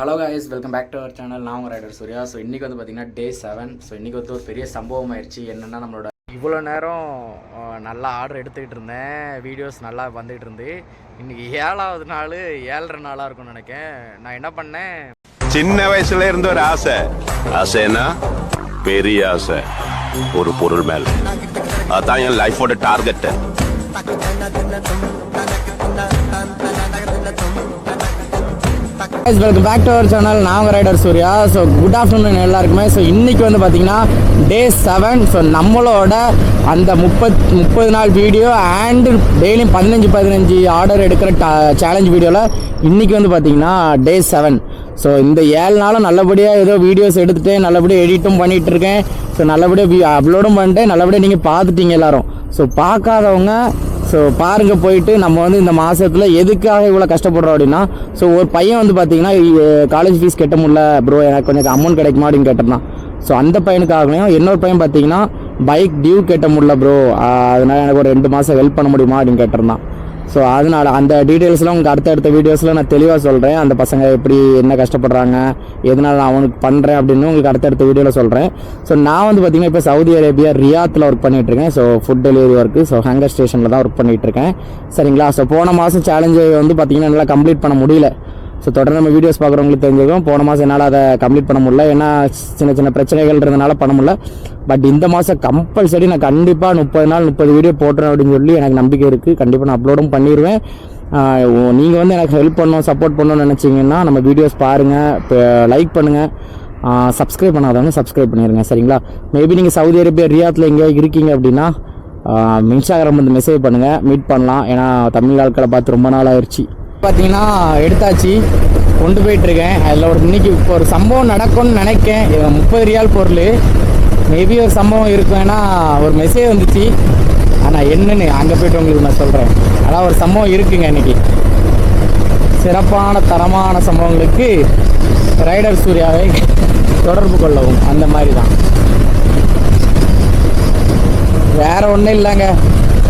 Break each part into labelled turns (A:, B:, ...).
A: Hello guys welcome back to our channel நான் rider Surya so இன்றைக்கி வந்து பார்த்தீங்கன்னா டே செவன் ஸோ இன்றைக்கி வந்து ஒரு பெரிய சம்பவம் ஆயிடுச்சு என்னென்னா நம்மளோட இவ்வளோ நேரம் நல்லா ஆர்டர் எடுத்துக்கிட்டு இருந்தேன். வீடியோஸ் நல்லா வந்துகிட்டு இருந்து. இன்றைக்கி ஏழாவது நாள் ஏழரை நாளாக இருக்கும்னு நினைக்கேன் நான் என்ன பண்ணேன்?
B: சின்ன வயசுல இருந்த ஒரு ஆசை. ஆசைன்னா பெரிய ஆசை. ஒரு பொருள் மேலே. அதான் என் லைஃபோட target
A: welcome back to our channel நான் rider Surya. So good afternoon எல்லாருக்குமே. ஸோ இன்றைக்கி வந்து பார்த்தீங்கன்னா டே செவன் ஸோ நம்மளோட அந்த முப்பத் முப்பது நாள் வீடியோ அண்டு டெய்லியும் பதினஞ்சு பதினஞ்சு ஆர்டர் எடுக்கிற சேலஞ்ச் வீடியோவில் இன்றைக்கி வந்து பார்த்தீங்கன்னா டே செவன் ஸோ இந்த ஏழு நாளும் நல்லபடியாக ஏதோ வீடியோஸ் எடுத்துகிட்டு நல்லபடியாக எடிட்டும் பண்ணிகிட்டு இருக்கேன். ஸோ நல்லபடியாக அப்லோடும் பண்ணிட்டேன். நல்லபடியாக நீங்கள் பார்த்துட்டீங்க எல்லாரும். ஸோ பார்க்காதவங்க ஸோ பாருங்க போயிட்டு நம்ம வந்து இந்த மாதத்தில் எதுக்காக இவ்வளோ கஷ்டப்படுறோம் அப்படின்னா ஸோ ஒரு பையன் வந்து பார்த்தீங்கன்னா காலேஜ் ஃபீஸ் கட்ட முடியல ப்ரோ எனக்கு கொஞ்சம் அமௌண்ட் கிடைக்குமா அப்படின்னு கேட்டிருந்தான் ஸோ அந்த பையனுக்காகவும் இன்னொரு பையன் பார்த்தீங்கன்னா பைக் டியூ கட்ட முடியல ப்ரோ அதனால் எனக்கு ஒரு ரெண்டு மாதம் ஹெல்ப் பண்ண முடியுமா அப்படின்னு கேட்டிருந்தான் ஸோ அதனால் அந்த டீட்டெயில்ஸ்லாம் உங்களுக்கு அடுத்தடுத்த வீடியோஸில் நான் தெளிவாக சொல்கிறேன் அந்த பசங்க எப்படி என்ன கஷ்டப்படுறாங்க எதனால் நான் அவனுக்கு பண்ணுறேன் அப்படின்னு உங்களுக்கு அடுத்தடுத்த வீடியோவில் சொல்கிறேன் ஸோ நான் வந்து பார்த்திங்கன்னா இப்போ சவுதி அரேபியா ரியாத்தில் ஒர்க் பண்ணிகிட்ருக்கேன் இருக்கேன் so food delivery work so hunger ஸ்டேஷனில் தான் ஒர்க் பண்ணிகிட்ருக்கேன் இருக்கேன் சரிங்களா? ஸோ போன மாதம் சேலஞ்சு வந்து பார்த்திங்கன்னா என்னால் கம்ப்ளீட் பண்ண முடியல. ஸோ தொடர்ந்து நம்ம வீடியோஸ் பார்க்குறவங்களுக்கு தெரிஞ்சிருக்கும். போன மாதம் என்னால் அதை கம்ப்ளீட் பண்ண முடியல. ஏன்னா சின்ன சின்ன பிரச்சனைகள் இருந்தனால பண்ண முடியல. பட் இந்த மாதம் கம்பல்சரி நான் கண்டிப்பாக முப்பது நாள் முப்பது வீடியோ போட்டுறேன் அப்படின்னு சொல்லி எனக்கு நம்பிக்கை இருக்குது கண்டிப்பாக நான் அப்லோடும் பண்ணிடுவேன் நீங்கள் வந்து எனக்கு ஹெல்ப் பண்ணணும் சப்போர்ட் பண்ணணும்னு நினச்சிங்கன்னா நம்ம வீடியோஸ் பாருங்கள் இப்போ லைக் பண்ணுங்கள் சப்ஸ்கிரைப் பண்ணாதவங்க சப்ஸ்கிரைப் பண்ணிடுங்க சரிங்களா? மேபி நீங்கள் சவுதி அரேபியா ரியாத்தில் எங்கேயோ இருக்கீங்க அப்படின்னா இன்ஸ்டாகிராம் வந்து மெசேஜ் பண்ணுங்கள் மீட் பண்ணலாம். ஏன்னா தமிழ் ஆட்களை பார்த்து ரொம்ப நாள் ஆயிடுச்சு பார்த்தீங்கன்னா எடுத்தாச்சு. கொண்டு போயிட்டுருக்கேன் அதில் ஒரு இன்னைக்கு இப்போ ஒரு சம்பவம் நடக்கும்னு நினைக்கேன். முப்பது ரியால் பொருள். மேபி ஒரு சம்பவம் இருக்கும் ஏன்னா ஒரு மெசேஜ் வந்துச்சு. ஆனால் என்னன்னு அங்கே போயிட்டு உங்களுக்கு நான் சொல்கிறேன் அதான் ஒரு சம்பவம் இருக்குங்க இன்னைக்கு. சிறப்பான தரமான சம்பவங்களுக்கு ரைடர் சூர்யாவை தொடர்பு கொள்ளவும். அந்த மாதிரி தான் வேற ஒன்றும் இல்லைங்க.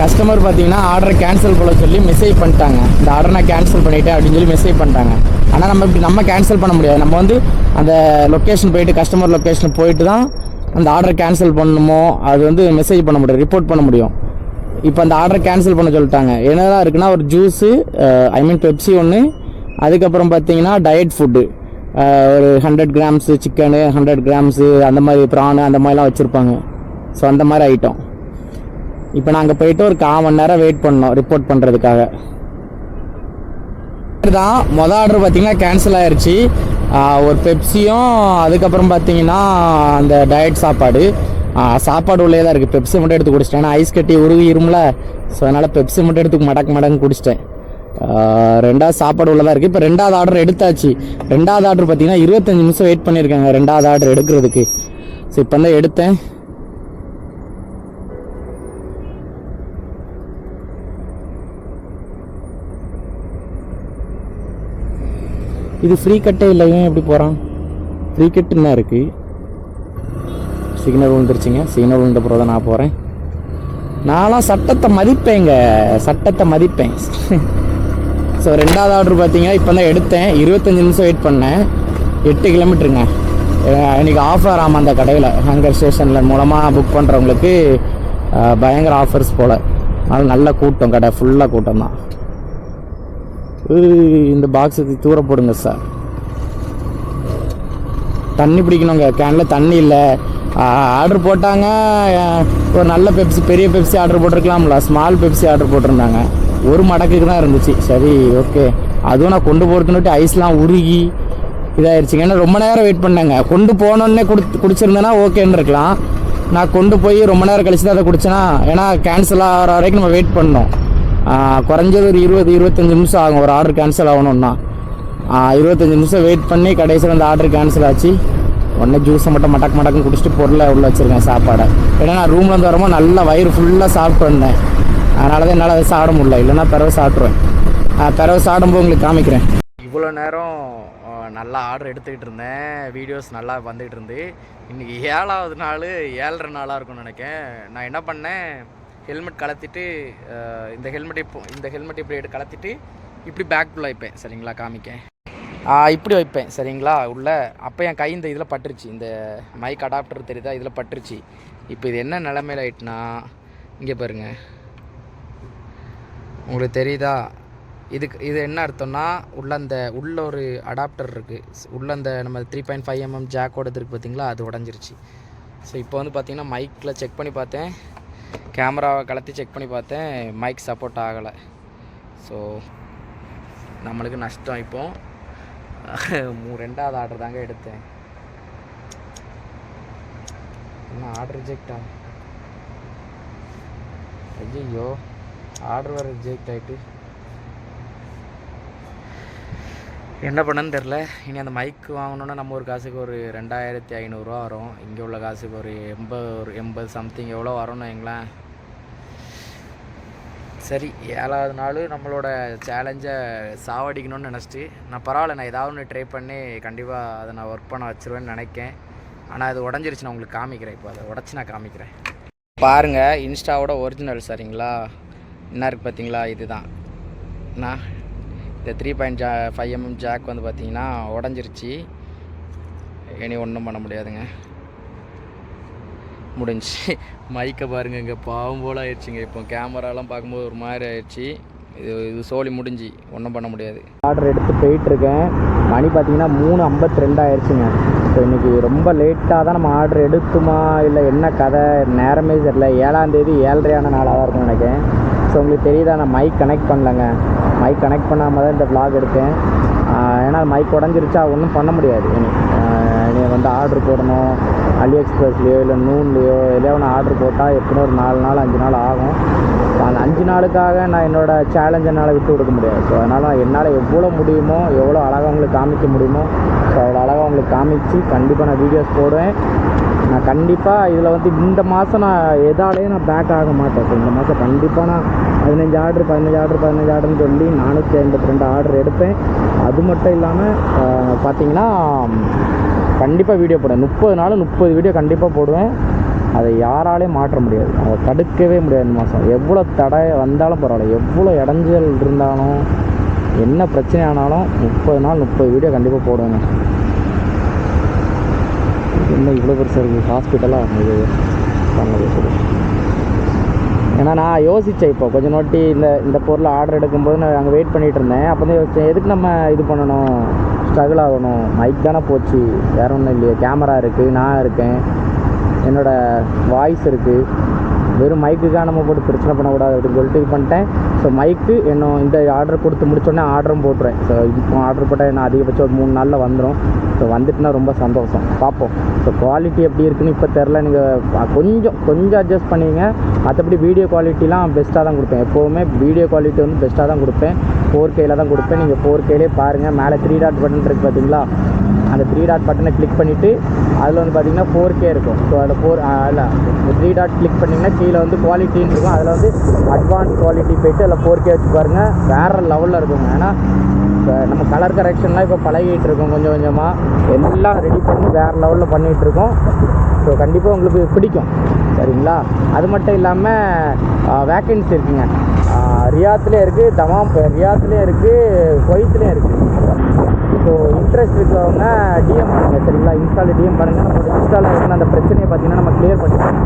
A: கஸ்டமர் பார்த்தீங்கன்னா ஆர்டரை கேன்சல் பண்ண சொல்லி மெசேஜ் பண்ணிட்டாங்க. இந்த ஆர்டரை நான் கேன்சல் பண்ணிட்டேன் அப்படின்னு சொல்லி மெசேஜ் பண்ணிட்டாங்க. ஆனால் நம்ம இப்படி நம்ம கேன்சல் பண்ண முடியாது. நம்ம வந்து அந்த லொக்கேஷன் போயிட்டு கஸ்டமர் லொக்கேஷன் போயிட்டு தான் அந்த ஆர்டரை கேன்சல் பண்ணணுமோ அது வந்து மெசேஜ் பண்ண முடியும் ரிப்போர்ட் பண்ண முடியும். இப்போ அந்த ஆர்டரை கேன்சல் பண்ண சொல்லிட்டாங்க. என்னதான் இருக்குன்னா ஒரு ஜூஸு ஐ மீன் பெப்சி ஒன்று அதுக்கப்புறம் பார்த்தீங்கன்னா டயட் ஃபுட்டு ஒரு hundred grams chicken hundred grams அந்த மாதிரி ப்ரானு அந்த மாதிரிலாம் வச்சுருப்பாங்க. ஸோ அந்த மாதிரி ஐட்டம் இப்போ நாங்கள் போயிட்டு ஒரு கால் மணி நேரம் வெயிட் பண்ணோம் ரிப்போர்ட் பண்ணுறதுக்காக தான் மொதல் ஆர்டர் பார்த்தீங்கன்னா கேன்சல் ஆயிடுச்சு ஒரு பெப்சியும் அதுக்கப்புறம் பார்த்தீங்கன்னா அந்த டயட் சாப்பாடு. சாப்பாடு உள்ளே தான் இருக்குது பெப்சி மட்டும் எடுத்து குடிச்சிட்டேன். ஏன்னா ஐஸ் கட்டி உருவி இருமில்ல ஸோ அதனால் பெப்சி மட்டும் எடுத்து மடக்கு மடங்கு குடிச்சிட்டேன். ரெண்டாவது சாப்பாடு உள்ளதாக இருக்குது இப்போ ரெண்டாவது ஆர்டர் எடுத்தாச்சு. ரெண்டாவது ஆர்டர் பார்த்தீங்கன்னா இருபத்தஞ்சு நிமிஷம் வெயிட் பண்ணியிருக்காங்க. ரெண்டாவது ஆர்டர் எடுக்கிறதுக்கு. ஸோ இப்போ தான் எடுத்தேன். இது ஃப்ரீ கட்டே இல்லை ஏன் எப்படி போகிறான் ஃப்ரீ கட்டு இருக்குது சிக்னல் விழுந்துருச்சுங்க. சிக்னல் விழுந்த பிறகு தான் நான் போகிறேன் நான்லாம் சட்டத்தை மதிப்பேங்க. சட்டத்தை மதிப்பேன். ஸோ ரெண்டாவது ஆர்டர் பார்த்தீங்கன்னா இப்போ தான் எடுத்தேன். இருபத்தஞ்சி நிமிஷம் வெயிட் பண்ணேன். எட்டு கிலோமீட்டருங்க இன்றைக்கி இன்னைக்கு ஆஃபர் ஆமாம் அந்த கடையில். ஹங்கர் ஸ்டேஷனில் மூலமாக புக் பண்ணுறவங்களுக்கு பயங்கர ஆஃபர்ஸ் போல். அதனால் நல்ல கூட்டம் கடை ஃபுல்லாக கூட்டம் தான் இந்த பாக்ஸுக்கு தூர போடுங்க சார் தண்ணி பிடிக்கணுங்க. கேனில் தண்ணி இல்லை. ஆர்டர் போட்டாங்க. ஒரு நல்ல பெப்சி பெரிய பெப்சி ஆர்டர் போட்டிருக்கலாம்ல. ஸ்மால் பெப்சி ஆர்டர் போட்டிருந்தாங்க. ஒரு மடக்குக்கு தான் இருந்துச்சு. சரி ஓகே அதுவும் நான் கொண்டு போகிறதுன்னுட்டு ஐஸ்லாம் உருகி இதாகிடுச்சிங்க ஏன்னா ரொம்ப நேரம் வெயிட் பண்ணேங்க. கொண்டு போனோடனே குடி குடிச்சிருந்தேன்னா ஓகேன்னு இருக்கலாம் நான் கொண்டு போய் ரொம்ப நேரம் கழிச்சு தான் அதை குடிச்சேன்னா ஏன்னா கேன்சல் ஆகிற வரைக்கும் நம்ம வெயிட் பண்ணோம். குறைஞ்சது ஒரு இருபது இருபத்தஞ்சி நிமிஷம் ஆகும். ஒரு ஆர்டர் கேன்சல் ஆகணும்னா. இருபத்தஞ்சி நிமிஷம் வெயிட் பண்ணி கடைசியில் அந்த ஆர்டர் கேன்சல் ஆச்சு. உடனே ஜூஸை மட்டும் மடக்கு மடக்குன்னு குடிச்சிட்டு பொருளை உள்ளே வச்சிருக்கேன் சாப்பாடை. ஏன்னா நான் ரூமில் இருந்து வரமோ நல்லா வயிறு ஃபுல்லாக சாப்பிட்டு வந்தேன். அதனால தான் என்னால் அதை சாப்பிட முடியல. இல்லைன்னா பிறவை சாப்பிட்ருவேன் பிறவை சாப்பிடும்போது உங்களுக்கு காமிக்கிறேன். இவ்வளோ நேரம் நல்லா ஆர்டர் எடுத்துக்கிட்டு இருந்தேன். வீடியோஸ் நல்லா வந்துகிட்டு இருந்து. இன்றைக்கி ஏழாவது நாள் ஏழரை நாளாக இருக்கும்னு நினைக்கேன் நான் என்ன பண்ணேன்? ஹெல்மெட் கலத்திட்டு இந்த ஹெல்மெட் இப்போ இந்த ஹெல்மெட் இப்படி எடுத்து கலத்திட்டு இப்படி பேக் ஃபுல்லாக வைப்பேன் சரிங்களா காமிக்க. இப்படி வைப்பேன் சரிங்களா உள்ள. அப்போ என் கை இந்த இதில் பட்டுருச்சு. இந்த மைக் அடாப்டர் தெரியுதா? இதில் பட்டுருச்சு. இப்போ இது என்ன நிலமையில ஆயிட்டுனா இங்கே பாருங்க. உங்களுக்கு தெரியுதா? இதுக்கு இது என்ன அர்த்தம்னா உள்ள அந்த உள்ள ஒரு அடாப்டர் இருக்குது உள்ள அந்த நம்ம த்ரீ பாயிண்ட் ஃபைவ் எம்எம் ஜாக்கோட இருக்குது பார்த்தீங்களா அது உடஞ்சிருச்சு. ஸோ இப்போ வந்து பார்த்தீங்கன்னா மைக்கில் செக் பண்ணி பார்த்தேன். கேமராவை கலத்தி செக் பண்ணி பார்த்தேன் மைக் சப்போர்ட் ஆகலை. ஸோ நம்மளுக்கு நஷ்டம் இப்போ. மூ ரெண்டாவது ஆர்டர் தாங்க எடுத்தேன். என்ன ஆர்டர் ரிஜெக்டா ஐயோ ஆர்டர் வேறு ரிஜெக்ட் ஆகிட்டு என்ன பண்ணன்னு தெரில இனி அந்த மைக் வாங்கணுன்னா நம்ம ஒரு காசுக்கு ஒரு ரெண்டாயிரத்தி ஐநூறுரூவா வரும். இங்கே உள்ள காசுக்கு ஒரு எண்பது ஒரு எண்பது சம்திங் எவ்வளோ வரும்னு வைங்களேன். சரி ஏழாவது நாள் நம்மளோட சேலஞ்சை சாவடிக்கணும்னு நினச்சிட்டு நான் பரவாயில்ல நான் ஏதாவது ஒன்று ட்ரை பண்ணி கண்டிப்பாக அதை நான் ஒர்க் பண்ண வச்சுருவேன்னு நினைக்கேன். ஆனால் அது உடஞ்சிருச்சு நான் உங்களுக்கு காமிக்கிறேன் இப்போ. அதை உடச்சி நான் காமிக்கிறேன். பாருங்கள் இன்ஸ்டாவோட ஒரிஜினல் சரிங்களா? என்ன இருக்குது பார்த்தீங்களா இதுதான். நான் இந்த த்ரீ பாயிண்ட் ஜா ஃபைவ் எம்எம் ஜாக் வந்து பார்த்தீங்கன்னா உடஞ்சிருச்சு. இனி ஒன்றும் பண்ண முடியாதுங்க. முடிஞ்சு. மைக்கை பாருங்க இங்கே பாவம் போல் ஆயிடுச்சுங்க. இப்போ கேமராலாம் பார்க்கும்போது ஒரு மாதிரி ஆயிடுச்சு. இது இது சோலி முடிஞ்சு. ஒன்றும் பண்ண முடியாது. ஆர்டர் எடுத்து போயிட்டுருக்கேன். மணி பார்த்தீங்கன்னா மூணு ஐம்பத்தி ரெண்டு ஆயிடுச்சுங்க. ஸோ இன்றைக்கி ரொம்ப லேட்டாக தான் நம்ம ஆர்டர் எடுத்துமா? இல்லை என்ன கதை? நேரமே தெரியல. ஏழாம் தேதி ஏழரையான நாளாக தான் இருக்கும் நினைக்கிறேன். ஸோ உங்களுக்கு தெரியுதா நான் மைக் கனெக்ட் பண்ணலங்க. மைக் கனெக்ட் பண்ணாமல் தான் இந்த vlog எடுத்தேன். ஏன்னா மைக் உடஞ்சிருச்சா ஒன்றும் பண்ண முடியாது. இனி இனி வந்து ஆர்டர் போடணும். அலி எக்ஸ்பிரஸ்லேயோ இல்லை நூன்லேயோ எதையோ ஒன்று ஆர்டர் போட்டால் எப்படியும் ஒரு நாலு நாள் அஞ்சு நாள் ஆகும். அந்த அஞ்சு நாளுக்காக நான் என்னோடய சேலஞ்ச் என்னால் விட்டு கொடுக்க முடியாது. ஸோ அதனால் என்னால் எவ்வளோ முடியுமோ எவ்வளோ அழகாக உங்களுக்கு காமிக்க முடியுமோ ஸோ அவ்வளோ அழகாக உங்களுக்கு காமிச்சு கண்டிப்பாக நான் வீடியோஸ் போடுவேன். நான் கண்டிப்பாக இதில் வந்து இந்த மாதம் நான் எதாலேயும் நான் பேக் ஆக மாட்டேன். ஸோ இந்த மாதம் கண்டிப்பாக நான் பதினஞ்சு ஆர்டர் பதினஞ்சு ஆர்டர் பதினஞ்சு ஆர்டர்னு சொல்லி நானூற்றி ஐம்பத்தி ரெண்டு ஆர்டர் எடுப்பேன். அது மட்டும் இல்லாமல் பார்த்தீங்கன்னா கண்டிப்பாக வீடியோ போடுவேன். முப்பது நாள் முப்பது வீடியோ கண்டிப்பாக போடுவேன். அதை யாராலையும் மாற்ற முடியாது. அதை தடுக்கவே முடியாது இந்த மாதம் எவ்வளோ தடை வந்தாலும் பரவாயில்ல. எவ்வளோ இடைஞ்சல் இருந்தாலும் என்ன பிரச்சனை ஆனாலும் முப்பது நாள் முப்பது வீடியோ கண்டிப்பாக போடுவேங்க. என்ன இவ்வளோ பெருசாக இருக்குது ஹாஸ்பிட்டலாக இருந்தது பண்ணது ஏன்னா நான் யோசித்தேன் இப்போ. கொஞ்சம் நோட்டி இந்த இந்த பொருளை ஆர்டர் எடுக்கும்போது நான் அங்கே வெயிட் பண்ணிகிட்டு இருந்தேன். அப்போ வந்து யோசித்தேன் எதுக்கு நம்ம இது பண்ணணும்? ஸ்ட்ரகிள் ஆகணும். மைக் தானே போச்சு. வேற ஒன்றும் இல்லையே. கேமரா இருக்குது நான் இருக்கேன். என்னோடய வாய்ஸ் இருக்குது வெறும் மைக்குக்காக நம்ம போட்டு பிரச்சனை பண்ணக்கூடாது அப்படின்னு சொல்லிட்டு இது பண்ணிட்டேன். ஸோ மைக்கு இன்னும் இந்த ஆர்டர் கொடுத்து முடிச்சோடனே ஆர்டரும் போட்டுருவேன். ஸோ இப்போ ஆர்டர் போட்டால் என்ன அதிகபட்சம் ஒரு மூணு நாளில் வந்துடும் ஸோ வந்துட்டுனா ரொம்ப சந்தோஷம். பார்ப்போம். ஸோ குவாலிட்டி எப்படி இருக்குன்னு இப்போ தெரில நீங்கள் கொஞ்சம் கொஞ்சம் அட்ஜஸ்ட் பண்ணிங்க. மற்றபடி வீடியோ குவாலிட்டிலாம் பெஸ்ட்டாக தான் கொடுப்பேன். எப்போவுமே வீடியோ குவாலிட்டி வந்து பெஸ்ட்டாக தான் கொடுப்பேன். ஃபோர் கேயில் தான் கொடுப்பேன். நீங்கள் ஃபோர் கேலே பாருங்கள் மேலே த்ரீ டாட் பட்டன் இருக்குது பார்த்தீங்களா அந்த த்ரீ டாட் பட்டனை கிளிக் பண்ணிவிட்டு அதில் வந்து பார்த்தீங்கன்னா ஃபோர் கே இருக்கும். ஸோ அதில் ஃபோர் இல்லை த்ரீ டாட் கிளிக் பண்ணிங்கன்னா கீழே வந்து குவாலிட்டின்னு இருக்கும். அதில் வந்து அட்வான்ஸ் குவாலிட்டி போயிட்டு அதில் ஃபோர் கே வச்சு பாருங்கள் வேறு லெவலில் இருக்குங்க. ஏன்னா இப்போ நம்ம கலர் கரெக்ஷன்லாம் இப்போ பழகிட்டு இருக்கோம் கொஞ்சம் கொஞ்சமாக எல்லாம் ரெடி பண்ணி வேறு லெவலில் பண்ணிகிட்டு இருக்கோம். ஸோ கண்டிப்பாக உங்களுக்கு பிடிக்கும். சரிங்களா? அது மட்டும் இல்லாமல் வேக்கன்சி இருக்குங்க. ரியாத்துலேயும் இருக்குது தமாம் ரியாத்துலேயும் இருக்குது குவைத்துலேயும் இருக்குது ஸோ இன்ட்ரெஸ்ட் இருக்கிறவங்க டிஎம் பண்ணுங்கள் சரிங்களா? இன்ஸ்டாவில் டிஎம் பண்ணுங்கள் நம்மளோட இன்ஸ்டாவில் இருக்கிற அந்த பிரச்சனையை பார்த்தீங்கன்னா நம்ம கிளியர் பண்ணிக்கலாம்.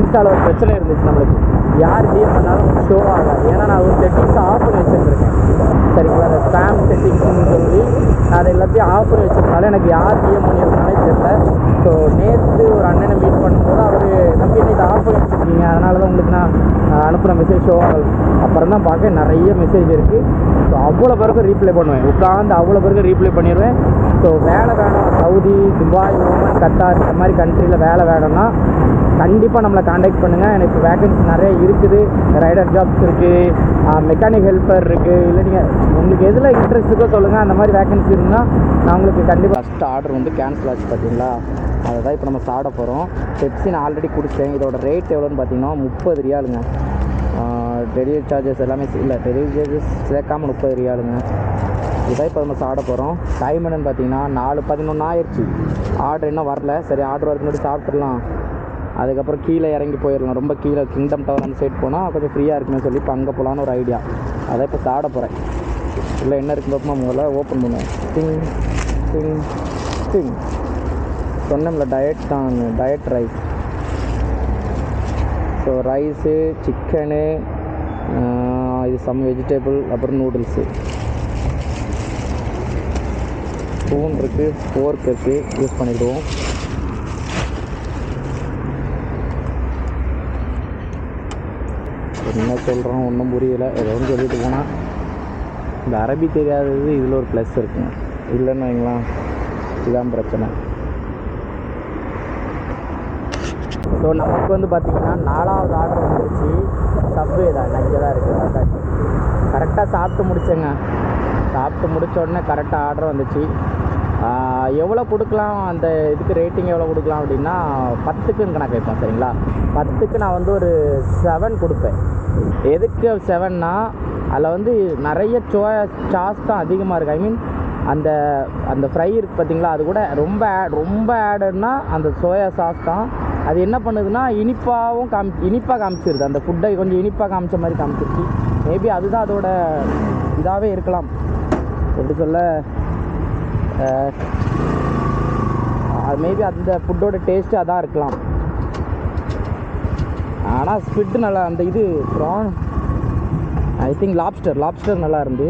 A: இன்ஸ்டாவில் ஒரு பிரச்சனை இருந்துச்சு நம்மளுக்கு. யார் டிஎம் பண்ணாலும் ஷோ ஆகாது. ஏன்னா நான் ஒரு செட்டிங்ஸ் ஆஃப் பண்ணி வச்சுருக்கேன் சரிங்களா? அந்த ஸ்பேம் செட்டிங்ஸ்னு சொல்லி நான் அதை எல்லாத்தையும் ஆஃப் பண்ணி வச்சிருக்கனால எனக்கு யார் டிஎம் பண்ணியிருந்தாலே தெரியல. ஸோ நேற்று ஒரு அண்ணனை மீட் பண்ணும்போது அவர் நம்பி இதை ஆஃப் பண்ணி வச்சுருக்கீங்க அதனால தான் உங்களுக்கு நான் அனுப்புகிற மெசேஜ் ஷோ ஆகல. அப்புறம் தான் பார்க்க நிறைய மெசேஜ் இருக்குது ஸோ அவ்வளோ பேருக்கு ரீப்ளை பண்ணுவேன். உட்காந்து அவ்வளோ பேருக்கு ரீப்ளை பண்ணிடுவேன் ஸோ வேலை வேணும். சவுதி துபாய் ஓமன் கத்தார் இந்த மாதிரி கண்ட்ரியில் வேலை வேணும்னா கண்டிப்பாக நம்மளை காண்டாக்ட் பண்ணுங்கள் எனக்கு வேகன்சி நிறைய இருக்குது. ரைடர் ஜாப்ஸ் இருக்குது மெக்கானிக் ஹெல்ப்பர் இருக்குது இல்லை நீங்கள் உங்களுக்கு எதில் இன்ட்ரெஸ்ட் இருக்கோ சொல்லுங்கள் அந்த மாதிரி வேகன்சி இருந்தால் நான் உங்களுக்கு கண்டிப்பாக ஃபஸ்ட் ஆர்டர் வந்து கேன்சல் ஆச்சு பார்த்தீங்களா அதை தான் இப்போ நம்ம சாப்பிட போகிறோம் பெப்சி நான் ஆல்ரெடி குடித்தேன் இதோட ரேட் எவ்வளோன்னு பார்த்தீங்கன்னா முப்பது ரியாலுங்க. டெலிவரி சார்ஜஸ் எல்லாமே இல்லை டெலிவரி சார்ஜஸ் சேர்க்காமல் முப்பது ரியாலுங்க. இதான் இப்போ நம்ம சாப்பிட போகிறோம் டைம் என்னன்னு பார்த்தீங்கன்னா நாலு பதினொன்று ஆயிடுச்சு. ஆர்டர் இன்னும் வரல. சரி ஆர்டர் வரதுக்கு முன்னாடி சாப்பிட்றலாம் அதுக்கப்புறம் கீழே இறங்கி போயிடலாம். ரொம்ப கீழே கிங்டம் டவர் அந்த சைட் போனால் கொஞ்சம் ஃப்ரீயாக இருக்குன்னு சொல்லி இப்போ அங்கே போகலான்னு ஒரு ஐடியா அதான் இப்போ சாப்பிட போகிறேன் இல்லை என்ன இருக்கு பார்ப்போமா? முதல்ல ஓப்பன் பண்ணுவேன் டிங் டிங் டிங் சொன்னோம்ல டயட் தான். Diet rice so rice chicken இது சம் வெஜிடபிள் அப்புறம் நூடுல்ஸு ஸ்பூன் இருக்குது ஃபோர்க் இருக்குது யூஸ் பண்ணிக்கிடுவோம் என்ன சொல்கிறோம் ஒன்றும் புரியல. ஏதோ ஒன்று சொல்லிட்டு போனால் இந்த அரபி தெரியாதது இதில் ஒரு ப்ளஸ் இருக்குங்க. இல்லைன்னு வைங்களா இதுதான் பிரச்சனை. ஸோ நமக்கு வந்து பார்த்திங்கன்னா நாலாவது ஆர்டர் வந்துருச்சு. சப்வே தான் இங்கே தான் இருக்குது கரெக்டாக சாப்பிட்டு முடிச்சேங்க. சாப்பிட்டு முடிச்ச உடனே கரெக்டாக ஆர்டர் வந்துச்சு. எவ்வளோ கொடுக்கலாம்? அந்த இதுக்கு ரேட்டிங் எவ்வளோ கொடுக்கலாம் அப்படின்னா பத்துக்குன்னு கணக்கு வைப்பேன் சரிங்களா? பத்துக்கு நான் வந்து ஒரு செவன் கொடுப்பேன். எதுக்கு செவன்னா அதில் வந்து நிறைய சோயா சாஸ் தான் அதிகமாக இருக்குது ஐ மீன் அந்த அந்த ஃப்ரை இருக்குது பார்த்தீங்களா அது கூட ரொம்ப ஆட் ரொம்ப ஆடுன்னா அந்த சோயா சாஸ் தான். அது என்ன பண்ணுதுன்னா இனிப்பாகவும் காமி இனிப்பாக காமிச்சிருது. அந்த ஃபுட்டை கொஞ்சம் இனிப்பாக காமிச்ச மாதிரி காமிச்சிருச்சு. மேபி அதுதான் அதோட இதாகவே இருக்கலாம். எப்படி சொல்ல மேபி அந்த ஃபுட்டோட டேஸ்ட்டு அதான் இருக்கலாம். ஆனால் ஸ்பிட் நல்லா அந்த இது prawn I think lobster lobster நல்லா இருந்து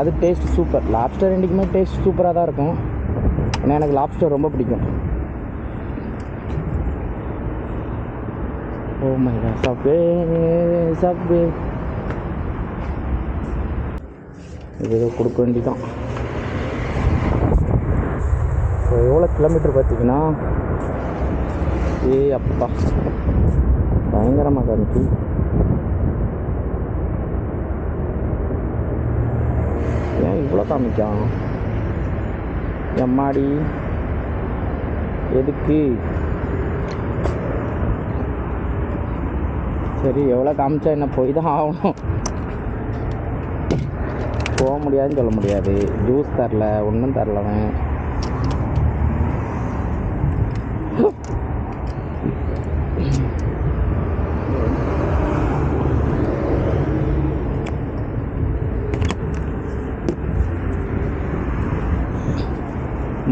A: அது டேஸ்ட் சூப்பர் லாப்ஸ்டர் என்றைக்குமே டேஸ்ட் சூப்பராக தான் இருக்கும். ஏன்னா எனக்கு லாப்ஸ்டர் ரொம்ப பிடிக்கும். Oh oh my subway subway இது ஏதோ கொடுக்க வேண்டிதான். ஸோ எவ்வளோ கிலோமீட்டர் பார்த்தீங்கன்னா? ஏ அப்பா. பயங்கரமாக காமிச்சு ஏன் இவ்வளோ காமிக்கான்? எம்மாடி? எதுக்கு? சரி எவ்வளோ காமிச்சா என்ன போய் தான் ஆகணும்? போக முடியாதுன்னு சொல்ல முடியாது. ஜூஸ் தரல ஒன்றும் தரலவன்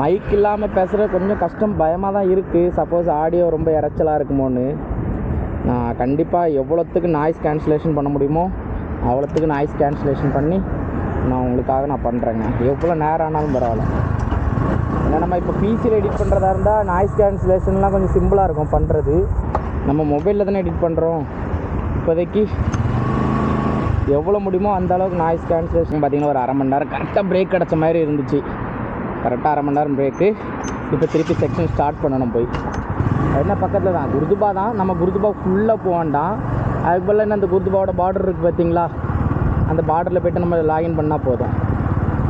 A: மைக் இல்லாமல் பேசுகிறது கொஞ்சம் கஷ்டம் பயமாக தான் இருக்குது சப்போஸ் ஆடியோ ரொம்ப இறைச்சலாக இருக்குமோன்னு. நான் கண்டிப்பாக எவ்வளோத்துக்கு நாய்ஸ் கேன்சலேஷன் பண்ண முடியுமோ அவ்வளோத்துக்கு நாய்ஸ் கேன்சலேஷன் பண்ணி நான் உங்களுக்காக நான் பண்ணுறேங்க எவ்வளோ நேரம் ஆனாலும் பரவாயில்ல. ஏன்னா நம்ம இப்போ பிசியில் எடிட் பண்ணுறதா இருந்தால் நாய்ஸ் கேன்சலேஷன்லாம் கொஞ்சம் சிம்பிளாக இருக்கும் பண்ணுறது நம்ம மொபைலில் தானே எடிட் பண்ணுறோம் இப்போதைக்கு எவ்வளோ முடியுமோ அந்த அளவுக்கு நாய்ஸ் கேன்சலேஷன் பார்த்தீங்கன்னா ஒரு அரை மணி நேரம் கரெக்டாக பிரேக் கிடச்ச மாதிரி இருந்துச்சு. கரெக்டாக அரை மணி நேரம் பிரேக்கு இப்போ திருப்பி செக்ஷன் ஸ்டார்ட் பண்ணணும் போய். என்ன பக்கத்தில் தான்? குருதுபா தான். நம்ம குருதுபா ஃபுல்லாக போக வேண்டாம். அதுக்கு பதிலா என்ன அந்த குருதுபாவோட பார்டர் இருக்குது பார்த்தீங்களா அந்த பார்டரில் போய்ட்டு நம்ம லாகின் பண்ணால் போதும்.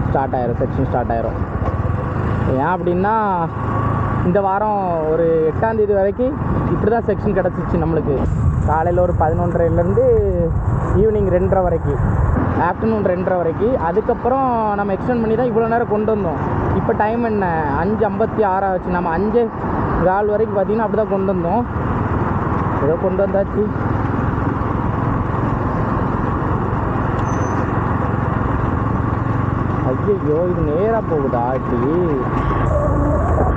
A: ஸ்டார்ட் ஆயிரும் செக்ஷன் ஸ்டார்ட் ஆயிரும். ஏன் அப்படின்னா இந்த வாரம் ஒரு எட்டாந்தேதி வரைக்கும் இப்படி தான் செக்ஷன் கிடச்சிச்சு நம்மளுக்கு. காலையில் ஒரு பதினொன்றரைலேருந்து ஈவினிங் ரெண்டரை வரைக்கும் ஆஃப்டர்நூன் ரெண்டரை வரைக்கும் அதுக்கப்புறம் நம்ம எக்ஸ்டெண்ட் பண்ணி தான் இவ்வளோ நேரம் கொண்டு வந்தோம். இப்போ டைம் என்ன? அஞ்சு ஐம்பத்தி ஆறாக வச்சு நம்ம அஞ்சு கால் வரைக்கும் பார்த்தீங்கன்னா அப்படி தான் கொண்டு வந்தோம். ஏதோ கொண்டு வந்தாச்சு. ஐயோ இது நேராக போகுதா ஆட்டி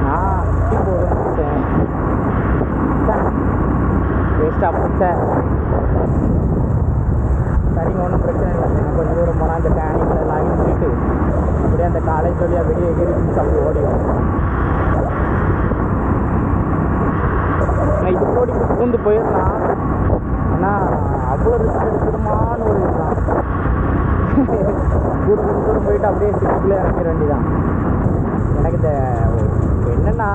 A: நான் இப்படி போகிறேன் வேஸ்ட்டாக போச்சேன் சரிங்க ஒன்றும் பிரச்சனை இல்லை. கொஞ்சம் தூரம் போனால் அந்த டேனிங்கில் லாகின் பண்ணிட்டு அப்படியே அந்த காலேஜ் வழியாக வெளியே எகிரி அப்படி ஓடி நான் இது ஓடி பூந்து போயிடலாம் ஆனால் அவ்வளோ ரிஸ்க் எடுக்கணுமான்னு ஒரு இதுதான் கூட கொஞ்சம் தூரம் போயிட்டு அப்படியே சிட்டிக்குள்ளே இறங்கிட வேண்டியதான் எனக்கு இந்த என்னென்னா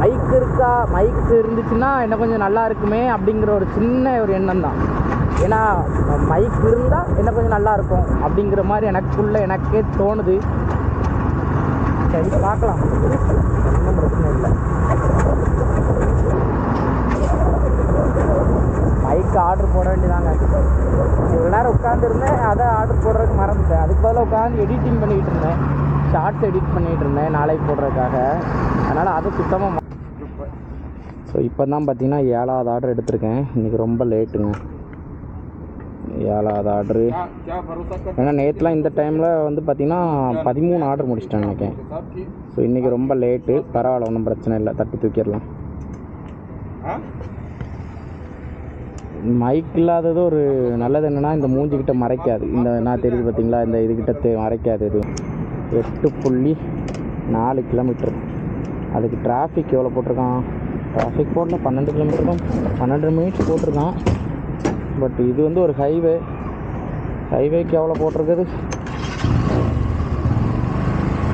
A: மைக் இருக்கா மைக் இருந்துச்சுன்னா இன்னும் கொஞ்சம் நல்லா இருக்குமே அப்படிங்கிற ஒரு சின்ன ஒரு எண்ணம் தான். ஏன்னா மைக் இருந்தால் என்ன கொஞ்சம் நல்லா இருக்கும் அப்படிங்கிற மாதிரி எனக்குள்ள எனக்கே தோணுது. சரி பார்க்கலாம். ஒன்றும் பிரச்சனை இல்லை. மைக் ஆர்டர் போட வேண்டியதாங்க. இவ்வளோ நேரம் உட்காந்துருந்தேன் அதை ஆர்டர் போடுறதுக்கு மறந்துட்டேன். அதுக்கு பதிலாக உட்காந்து எடிட்டிங் பண்ணிகிட்டு இருந்தேன். ஷார்ட்ஸ் எடிட் பண்ணிகிட்டு இருந்தேன் நாளைக்கு போடுறதுக்காக. அதனால் அது சுத்தமாக ஸோ இப்போ தான் பார்த்தீங்கன்னா ஏழாவது ஆர்டர் எடுத்திருக்கேன். இன்றைக்கி ரொம்ப லேட்டுங்க ஏழாவது ஆர்டரு ஏன்னா நேற்றுலாம் இந்த டைமில் வந்து பார்த்திங்கன்னா பதிமூணு ஆர்டர் முடிச்சிட்டேன் நினைக்கேன் ஸோ இன்றைக்கி ரொம்ப லேட்டு பரவாயில்ல ஒன்றும் பிரச்சனை இல்லை. தட்டி தூக்கிடலாம். மைக் இல்லாதது ஒரு நல்லது என்னென்னா இந்த மூஞ்சிக்கிட்ட மறைக்காது. இந்த நான் தெரியுது பார்த்தீங்களா இந்த இதுக்கிட்ட மறைக்காது இது எட்டு புள்ளி நாலு கிலோமீட்டர் அதுக்கு டிராஃபிக் எவ்வளோ போட்டிருக்கான்? டிராஃபிக் போடல பன்னெண்டு கிலோமீட்டர் பன்னெண்டு மினிட்ஸ் போட்டிருக்கான். பட் இது வந்து ஒரு ஹைவே ஹைவேக்கு எவ்வளோ போட்டிருக்குது?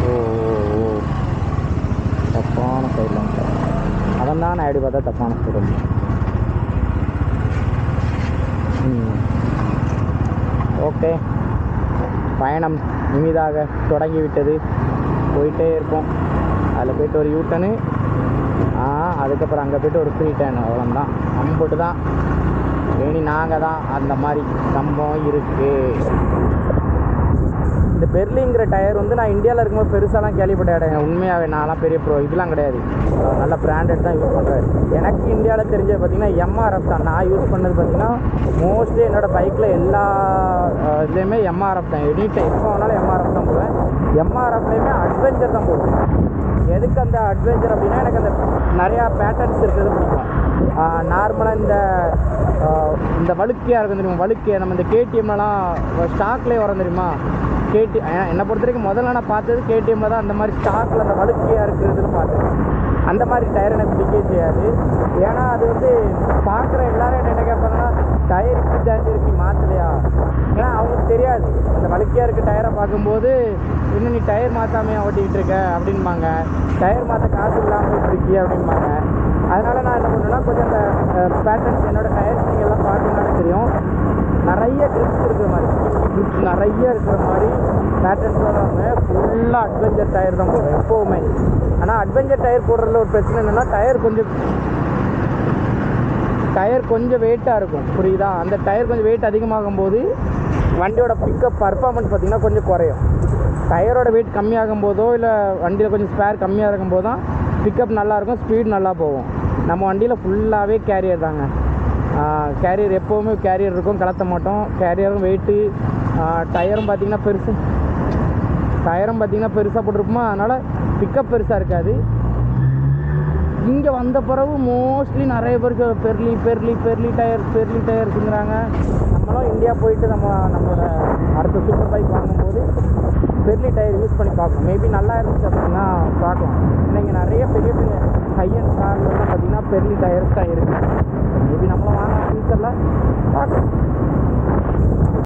A: ஓ தப்பான சைடில் அவன் தான் ஆடி பார்த்தா தப்பான சைடு ஓகே. பயணம் இனிதாக தொடங்கிவிட்டது. போயிட்டே இருக்கும் அதில் போயிட்டு ஒரு யூட்டனு அதுக்கப்புறம் அங்கே போயிட்டு ஒரு ஃப்ரீ டேன் அவ்வளோதான் அம்புட்டு தான் இனி நாங்கள் தான் அந்த மாதிரி சம்பவம் இருக்குது இந்த பெர்லிங்கிற டயர் வந்து நான் இந்தியாவில் இருக்கும்போது பெருசாலாம் கேள்விப்பட்டேன். உண்மையாகவே நான்லாம் பெரிய ப்ரோ இதெல்லாம் கிடையாது. நல்ல பிராண்டட் தான் யூஸ் பண்ணுறேன் எனக்கு இந்தியாவில் தெரிஞ்சது பார்த்தீங்கன்னா எம்ஆர்எஃப் தான். நான் யூஸ் பண்ணது பார்த்தீங்கன்னா மோஸ்ட்லி என்னோட பைக்கில் எல்லா இதுலேயுமே எம்ஆர்எஃப் தான். எனி டைம் எப்போ வேணாலும் எம்ஆர்எஃப் தான் போடுவேன் எம்ஆர்எஃப்லேயுமே அட்வென்ச்சர் தான் போடுவேன் எதுக்கு அந்த அட்வென்ச்சர் அப்படின்னா எனக்கு அந்த நிறையா பேட்டர்ன்ஸ் இருக்கிறது பிடிக்கும். நார்மலாக இந்த இந்த வழுக்கையாக இருக்கும் தெரியுமா? வழுக்கையை நம்ம இந்த கேடிஎம்லாம் ஸ்டாக்லேயே வரோம் தெரியுமா? கேடி என்னை பொறுத்த வரைக்கும் முதல்ல நான் பார்த்தது கேடிஎம்ல தான். அந்த மாதிரி ஸ்டாக்கில் அந்த வலுக்கையாக இருக்கிறதுன்னு பார்த்தேன். அந்த மாதிரி டயர் எனக்கு பிடிக்கவே செய்யாது. ஏன்னா அது வந்து பார்க்குற எல்லாரும் என்ன கேட்பாங்கன்னா டயர் இப்படி தான் இருக்கு மாற்றலையா ஏன்னா அவங்களுக்கு தெரியாது. அந்த வலுக்கையாக இருக்க டயரை பார்க்கும்போது இன்னும் நீ டயர் மாற்றாமையா ஓட்டிக்கிட்டு இருக்க? அப்படின்பாங்க டயர் மாற்ற காசு இல்லாமல் இப்படி அப்படின்பாங்க அதனால் நான் என்ன பண்ணுவேன்னா கொஞ்சம் அந்த பேட்டர்ன்ஸ் என்னோட டயர்ஸ் நீங்கள் எல்லாம் பார்த்தீங்கன்னாலே தெரியும். நிறைய ட்ரிப்ஸ் இருக்கிற மாதிரி. ட்ரிப்ஸ் நிறைய இருக்கிற மாதிரி பேட்டர்ன்ஸ் வராமல் ஃபுல்லாக அட்வென்ச்சர் டயர் தான் போடுவோம் எப்போவுமே. ஆனால் அட்வென்ச்சர் டயர் போடுறதுல ஒரு பிரச்சனை என்னென்னா டயர் கொஞ்சம் டயர் கொஞ்சம் வெயிட்டாக இருக்கும். புரியுதா? அந்த டயர் கொஞ்சம் வெயிட் அதிகமாகும் போது வண்டியோட பிக்கப் பர்ஃபார்மன்ஸ் பார்த்திங்கன்னா கொஞ்சம் குறையும். டயரோட வெயிட் கம்மியாகும் போதோ இல்லை வண்டியில் கொஞ்சம் ஸ்பேர் கம்மியாக இருக்கும் போது தான் பிக்கப் நல்லாயிருக்கும் ஸ்பீட் நல்லா போகும். நம்ம வண்டியில் ஃபுல்லாகவே கேரியர் தாங்க. கேரியர் எப்போவுமே கேரியர் இருக்கும் கலத்த மாட்டோம். கேரியரும் வெயிட்டு டயரும் பார்த்திங்கன்னா பெருசு. டயரும் பார்த்திங்கன்னா பெருசாக போட்டிருப்போமா அதனால் பிக்கப் பெருசாக இருக்காது. இங்கே வந்த பிறகு மோஸ்ட்லி நிறைய பேருக்கு பெர்லி பெர்லி பெர்லி டயர் பெர்லி டயர்ஸுங்கிறாங்க நம்மளும் இந்தியா போயிட்டு நம்ம நம்மளோட அடுத்த சூப்பர் பைக் வாங்கும்போது பெர்லி டயர் யூஸ் பண்ணி பார்க்கணும். மேபி நல்லா இருந்துச்சு அப்படின்னா பார்க்கலாம். ஏன்னா இங்கே நிறைய பெரிய பெரிய ஹையர் கார்லாம் பார்த்தீங்கன்னா பெர்லி டயர்ஸ் தான் இருக்குது மேபி நம்மளும் வாங்கலாம் ஃபியூச்சரில் பார்க்கலாம்